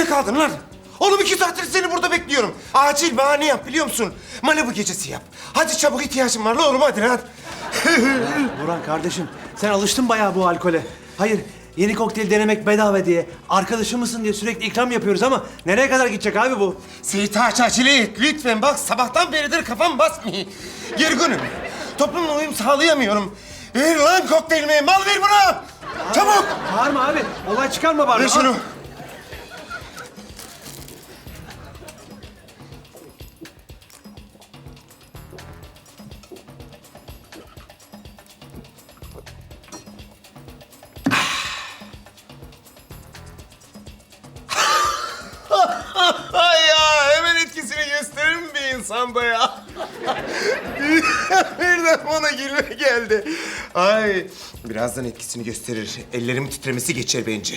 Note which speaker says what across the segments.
Speaker 1: Nereye kaldın lan? Oğlum iki saattir seni burada bekliyorum. Acil bahane yap biliyor musun? Malibu gecesi yap. Hadi çabuk ihtiyacım var lan oğlum hadi lan.
Speaker 2: Burhan kardeşim sen alıştın bayağı bu alkole. Hayır yeni kokteyl denemek bedava diye. Arkadaşım mısın diye sürekli ikram yapıyoruz ama nereye kadar gidecek abi bu?
Speaker 1: Seyit Ağaç acele et lütfen bak sabahtan beridir kafam basmıyor. Gerginim. Toplumla uyum sağlayamıyorum. Ver lan kokteylimi mal ver buna. Çabuk.
Speaker 2: Bağırma abi. Olay çıkarma bari.
Speaker 1: Ver şunu. Mi bir insanda ya? Birden bana gülme geldi. Ay birazdan etkisini gösterir. Ellerim titremesi geçer bence.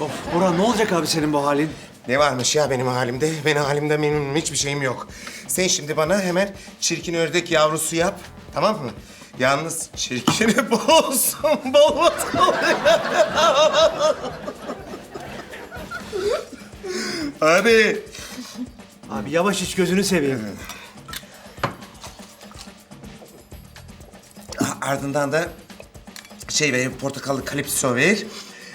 Speaker 2: Of Burhan ne olacak abi senin bu halin?
Speaker 1: Ne varmış ya benim halimde? Benim halimde benim hiçbir şeyim yok. Sen şimdi bana hemen çirkin ördek yavrusu yap. Tamam mı? Yalnız çirkini bolsun, bol bakalım. Hadi.
Speaker 2: Abi yavaş iç gözünü seveyim.
Speaker 1: Ardından da şey ver, portakallı kalipso ver.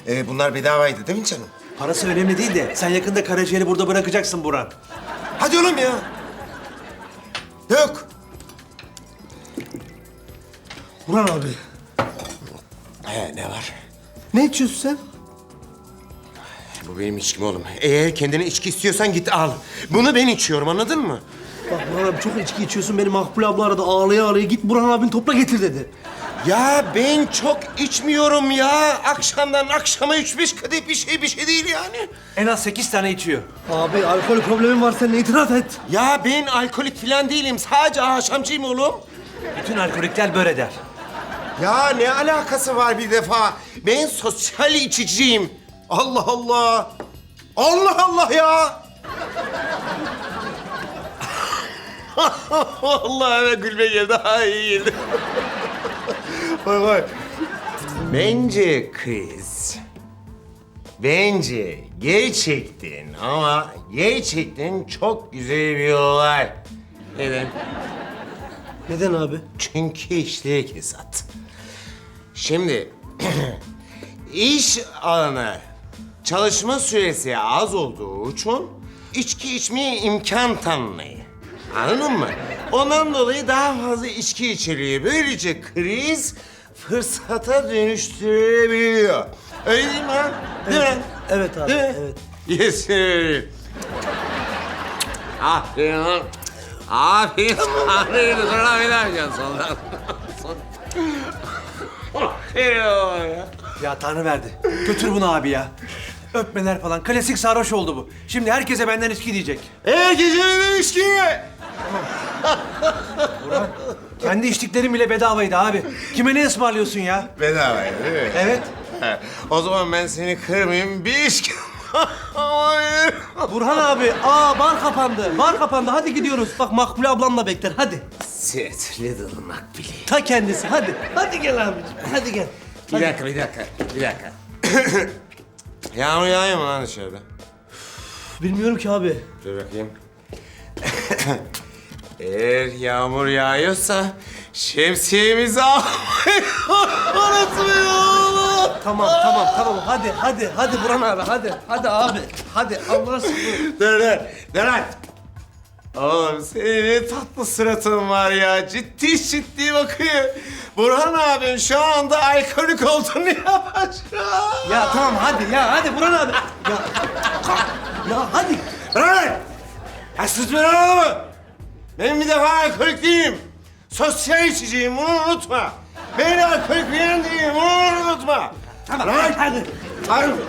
Speaker 1: Ee, bunlar bedavaydı değil mi canım?
Speaker 2: Parası önemli değil de sen yakında karaciğeri burada bırakacaksın Burhan.
Speaker 1: Hadi oğlum ya. Yok.
Speaker 3: Burhan abi.
Speaker 1: He ne var?
Speaker 3: Ne içiyorsun sen?
Speaker 1: Bu benim içkim oğlum. Eğer kendine içki istiyorsan git al. Bunu ben içiyorum anladın mı?
Speaker 3: Bak Burhan abi çok içki içiyorsun. Beni Makbule abla aradı ağlaya ağlaya. Git Burhan abini topla getir dedi.
Speaker 1: Ya ben çok içmiyorum ya. Akşamdan akşama üç beş kadeh bir şey bir şey değil yani.
Speaker 2: En az sekiz tane içiyor.
Speaker 3: Abi alkol problemin var senin itiraf et.
Speaker 1: Ya ben alkolik falan değilim. Sadece akşamcıyım oğlum.
Speaker 2: Bütün alkolikler böyle der.
Speaker 1: Ya ne alakası var bir defa? Ben sosyal içiciyim. Allah Allah. Allah Allah ya. Allah eve gülme geldi. Ha iyi geldi. Vay vay. Bence kız. Bence gerçekten ama gerçekten çok güzel bir olay. Neden?
Speaker 3: Neden abi?
Speaker 1: Çünkü işte kesat. Şimdi iş alanı çalışma süresi az olduğu için içki içmeye imkan tanınıyor. Anladın mı? Ondan dolayı daha fazla içki içiliyor. Böylece kriz fırsata dönüştürebiliyor. Öyle değil mi ha? Değil mi?
Speaker 3: Evet abi,
Speaker 1: Değil mi?
Speaker 3: evet.
Speaker 1: Yes sir. Aferin lan. Aferin. Aferin. Sonra bir daha sonra. Aferin oğlum ya.
Speaker 2: Ya Tanrı verdi. Götür bunu abi ya. Öpmeler falan. Klasik sarhoş oldu bu. Şimdi herkese benden içki diyecek.
Speaker 1: Ee gecenin ilişki.
Speaker 2: Kendi içtiklerim bile bedavaydı abi. Kime ne ısmarlıyorsun ya?
Speaker 1: Bedava değil mi?
Speaker 2: Evet.
Speaker 1: O zaman ben seni kırmayayım. Bir içki... Hayır.
Speaker 3: Burhan abi, aa bar kapandı. Bar kapandı. Hadi gidiyoruz. Bak Makbule ablam da bekler. Hadi.
Speaker 1: Sit little Makbili.
Speaker 3: Ta kendisi. Hadi. Hadi gel abicim. Hadi gel.
Speaker 1: Bir dakika, bir dakika, bir dakika. Yağmur yağıyor mu lan dışarıda?
Speaker 3: Bilmiyorum ki abi.
Speaker 1: Dur bakayım. Eğer yağmur yağıyorsa şemsiyemizi almayı unutmayalım.
Speaker 3: Tamam, tamam, tamam. Hadi, hadi, hadi Burhan abi. Hadi, hadi abi. Hadi Allah aşkına.
Speaker 1: Dur dur, dur lan. Oğlum senin ne tatlı suratın var ya. Ciddi ciddi bakıyor. Burhan abin şu anda alkolik olduğunu yapacak.
Speaker 3: Ya tamam hadi ya hadi Burhan abi. Ya, ya hadi.
Speaker 1: Bırak lan! Ya ben adamı! Ben bir defa alkolik değilim. Sosyal içiciyim, bunu unutma. Ben alkolik falan değilim, bunu unutma. Tamam, lan.
Speaker 3: hadi.
Speaker 1: Harun,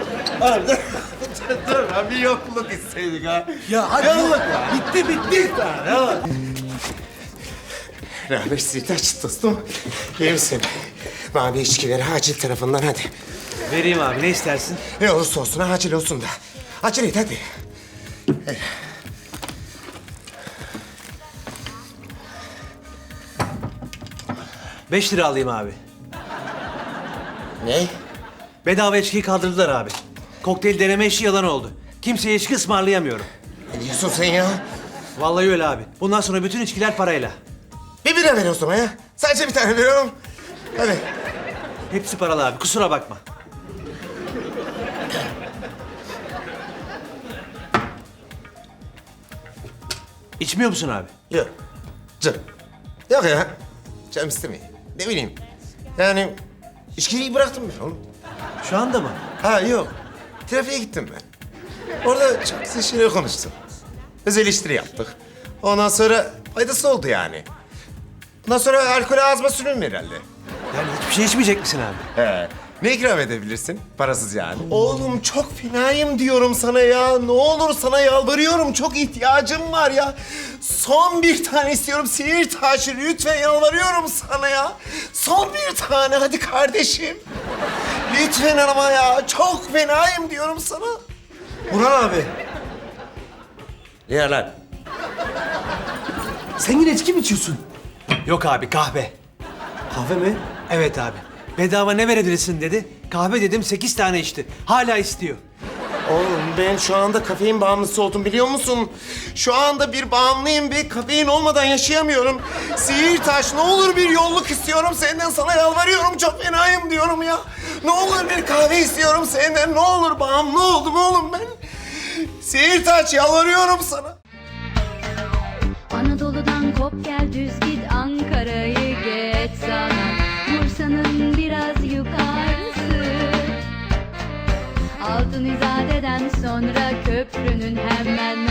Speaker 1: Harun, dur. dur lan, bir yokluk istedik ha.
Speaker 3: Ya hadi.
Speaker 1: Yokluk.
Speaker 3: Bitti bitti.
Speaker 1: Rahmet Sitaç dostum. İyi misin? Bir içkileri acil tarafından hadi.
Speaker 2: Vereyim abi ne istersin?
Speaker 1: Ne olursa olsun acil olsun da. Acele et hadi.
Speaker 2: Beş lira alayım abi.
Speaker 1: Ne?
Speaker 2: Bedava içkiyi kaldırdılar abi. Kokteyl deneme işi yalan oldu. Kimseye içki ısmarlayamıyorum.
Speaker 1: Ne diyorsun sen ya?
Speaker 2: Vallahi öyle abi. Bundan sonra bütün içkiler parayla.
Speaker 1: Bir bira ver o zaman ya. Sadece bir tane veriyorum. Hadi.
Speaker 2: Hepsi paralı abi. Kusura bakma. İçmiyor musun abi?
Speaker 1: Yok. Canım. Yok ya. Canım istemiyor. Ne bileyim. Yani içkiyi bıraktım ben oğlum.
Speaker 2: Şu anda mı?
Speaker 1: Ha yok. Trafiğe gittim ben. Orada çok güzel şeyler konuştum. Öz eleştiri yaptık. Ondan sonra faydası oldu yani. Ondan sonra alkol ağzıma sürülür herhalde.
Speaker 2: Yani hiçbir şey içmeyecek misin abi?
Speaker 1: He. Ne ikram edebilirsin? Parasız yani. Oğlum çok fenayım diyorum sana ya. Ne olur sana yalvarıyorum. Çok ihtiyacım var ya. Son bir tane istiyorum. Sihir taşı lütfen yalvarıyorum sana ya. Son bir tane hadi kardeşim. Lütfen ama ya. Çok fenayım diyorum sana.
Speaker 2: Burhan abi.
Speaker 1: Ne lan?
Speaker 2: Sen yine içki mi içiyorsun? Yok abi kahve. Kahve mi? Evet abi. Bedava ne verebilirsin dedi. Kahve dedim sekiz tane içti. Hala istiyor.
Speaker 1: Oğlum ben şu anda kafein bağımlısı oldum biliyor musun? Şu anda bir bağımlıyım ve kafein olmadan yaşayamıyorum. Sihir taş ne olur bir yolluk istiyorum senden sana yalvarıyorum çok fenayım diyorum ya. Ne olur bir kahve istiyorum senden ne olur bağımlı oldum oğlum ben. Sihir taş yalvarıyorum sana.
Speaker 4: Anadolu'dan kop gel düz git Ankara'yı geç sana Bursa'nın biraz yukarısı Altın İzade'den sonra köprünün hemen